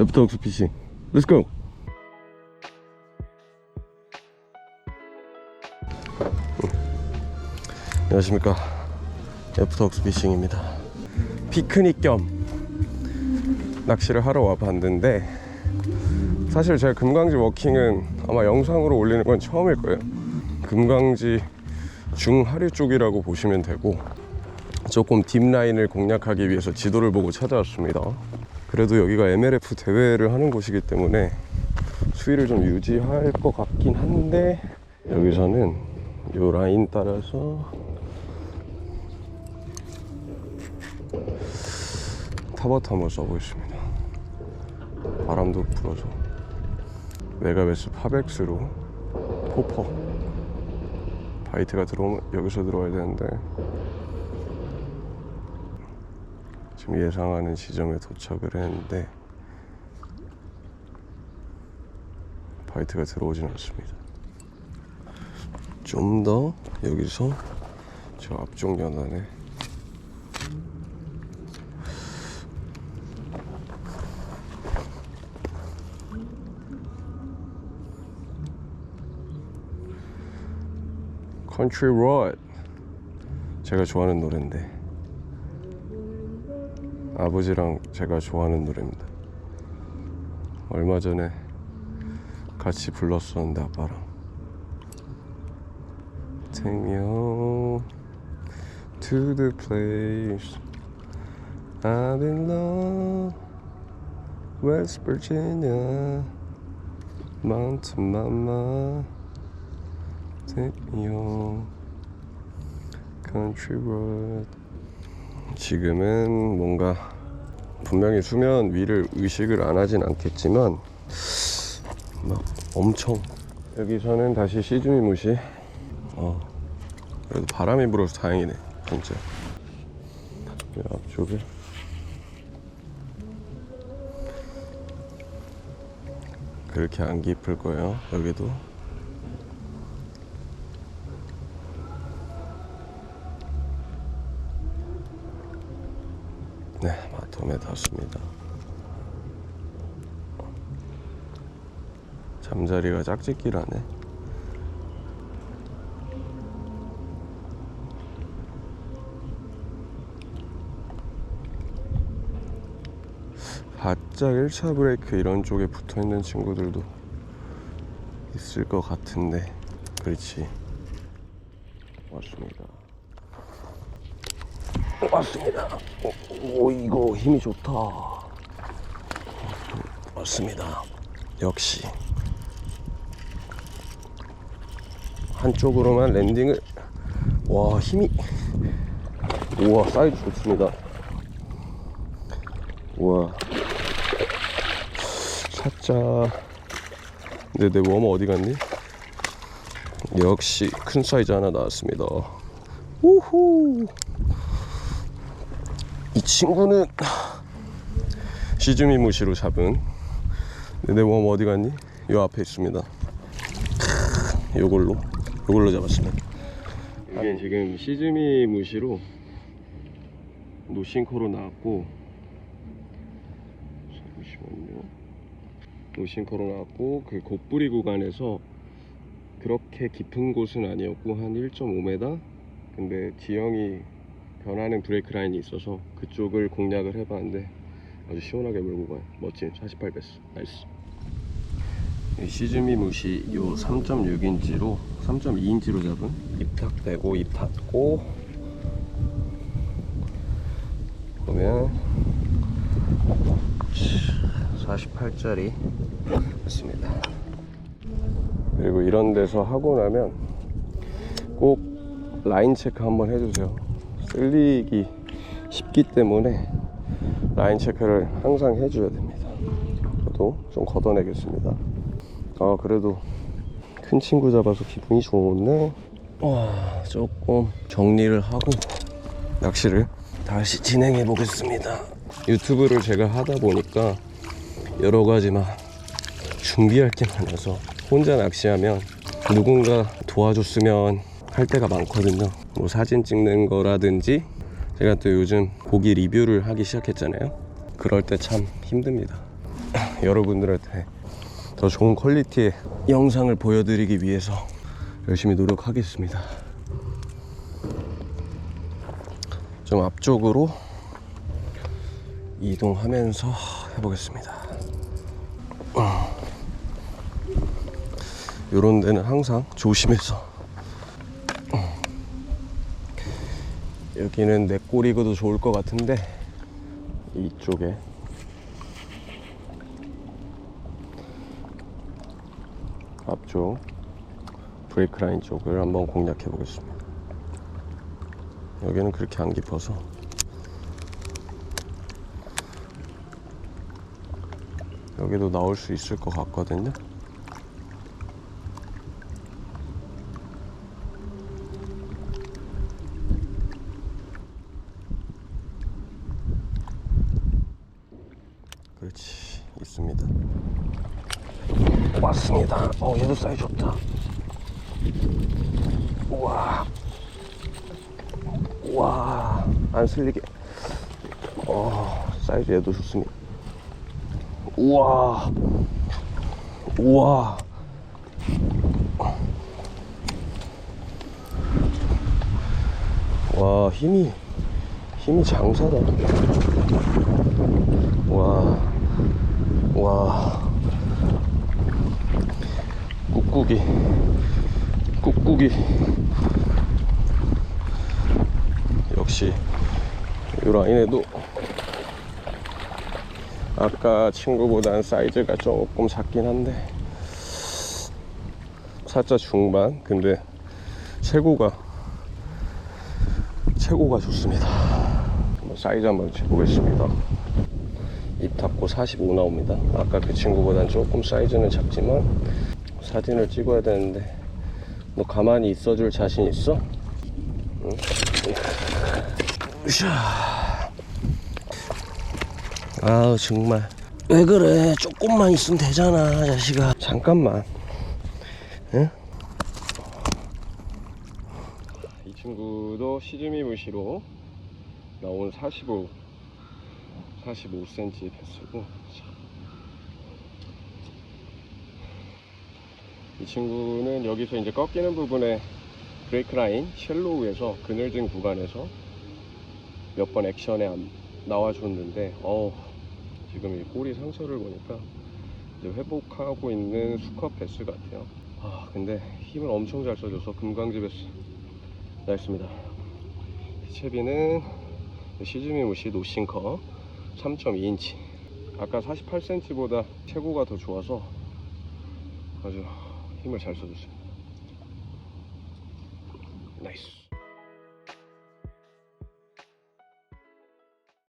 애프터웍스 피싱. 렛츠 고 안녕하십니까. 애프터웍스 피싱입니다. 피크닉 겸 낚시를 하러 와봤는데 사실 제가 금강지 워킹은 아마 영상으로 올리는 건 처음일 거예요. 금강지 중하류 쪽이라고 보시면 되고 조금 딥라인을 공략하기 위해서 지도를 보고 찾아왔습니다. 그래도 여기가 MLF 대회를 하는 곳이기 때문에 수위를 좀 유지할 것 같긴 한데 여기서는 요 라인 따라서 타버트 한번 써보겠습니다. 바람도 불어서 메가베스 파백스로 포퍼 바이트가 들어오면 여기서 들어와야 되는데 지금 예상하는 지점에 도착을 했는데 바이트가 들어오진 않습니다. 좀 더 여기서 저 앞쪽 연안에 Country Road 제가 좋아하는 노래인데 아버지랑 제가 좋아하는 노래입니다. 얼마 전에 같이 불렀었는데 아빠랑 Take me home to the place I belong West Virginia Mountain Mama Take me home Country Road 지금은 뭔가 분명히 수면 위를 의식을 안 하진 않겠지만 막 엄청 여기서는 다시 시즈미 무시. 어 그래도 바람이 불어서 다행이네 진짜. 이 앞쪽에. 그렇게 안 깊을 거예요 여기도 네, 마톰에 닿습니다. 잠자리가 짝짓기라네. 바짝 1차 브레이크 이런 쪽에 붙어 있는 친구들도 있을 것 같은데, 그렇지. 왔습니다. 왔습니다. 오, 오, 이거 힘이 좋다. 왔습니다. 역시 한쪽으로만 랜딩을 와 힘이 우와 사이즈 좋습니다. 우와 살짝 근데 내 웜어 어디 갔니? 역시 큰 사이즈 하나 나왔습니다. 우후 이 친구는 시즈미 무시로 잡은 내 웜 어디 갔니? 요 앞에 있습니다. 요걸로 요걸로 잡았습니다. 이게 지금 시즈미 무시로 노싱코로 나왔고 잠시만요. 노싱코로 나왔고 그 곱부리 구간에서 그렇게 깊은 곳은 아니었고 한 1.5m 근데 지형이 변하는 브레이크 라인이 있어서 그쪽을 공략을 해봤는데 아주 시원하게 몰고 가요 멋진 48베스. 나이스. 시즈미 무시 요 3.6인치로 3.2인치로 잡은 입탁되고 입 닫고. 보면 48짜리 있습니다. 그리고 이런 데서 하고 나면 꼭 라인 체크 한번 해주세요 쓸리기 쉽기 때문에 라인 체크를 항상 해줘야 됩니다. 저도 좀 걷어내겠습니다. 아 그래도 큰 친구 잡아서 기분이 좋네. 와 조금 정리를 하고 낚시를 다시 진행해 보겠습니다. 유튜브를 제가 하다 보니까 여러 가지 막 준비할 게 많아서 혼자 낚시하면 누군가 도와줬으면 할 때가 많거든요. 뭐 사진 찍는 거라든지 제가 또 요즘 고기 리뷰를 하기 시작했잖아요. 그럴 때 참 힘듭니다. 여러분들한테 더 좋은 퀄리티의 영상을 보여드리기 위해서 열심히 노력하겠습니다. 좀 앞쪽으로 이동하면서 해보겠습니다. 이런 데는 항상 조심해서 여기는 내 꼬리고도 좋을 것 같은데 이쪽에 앞쪽 브레이크 라인 쪽을 한번 공략해 보겠습니다. 여기는 그렇게 안 깊어서 여기도 나올 수 있을 것 같거든요. 있습니다. 왔습니다. 어 얘도 사이즈 좋다. 우와. 우와. 안 쓸리게. 어 사이즈 얘도 좋습니다. 우와. 우와. 와 힘이 힘이 장사다. 와. 와. 꾹꾹이. 꾹꾹이. 역시 이 라인에도 아까 친구보단 사이즈가 조금 작긴 한데 살짝 중반. 근데 최고가 최고가 좋습니다. 한번 사이즈 한번 재보겠습니다 입 닫고 45 나옵니다 아까 그 친구보단 조금 사이즈는 작지만 사진을 찍어야 되는데 너 가만히 있어줄 자신 있어? 응? 으쌰. 아우 정말 왜 그래 조금만 있으면 되잖아 자식아 잠깐만 응? 이 친구도 시즈미 무시로 나온 45 45cm 패스고 이 친구는 여기서 이제 꺾이는 부분에 브레이크 라인 쉘로우에서 그늘진 구간에서 몇 번 액션에 안- 나와줬는데 어 지금 이 꼬리 상처를 보니까 이제 회복하고 있는 수컷 베스 같아요. 아 근데 힘을 엄청 잘 써줘서 금강지 베스. 나있습니다. 채비는 시즈미 무시 노싱커 3.2인치 아까 48cm보다 최고가 더 좋아서 아주 힘을 잘 써줬어요. 나이스.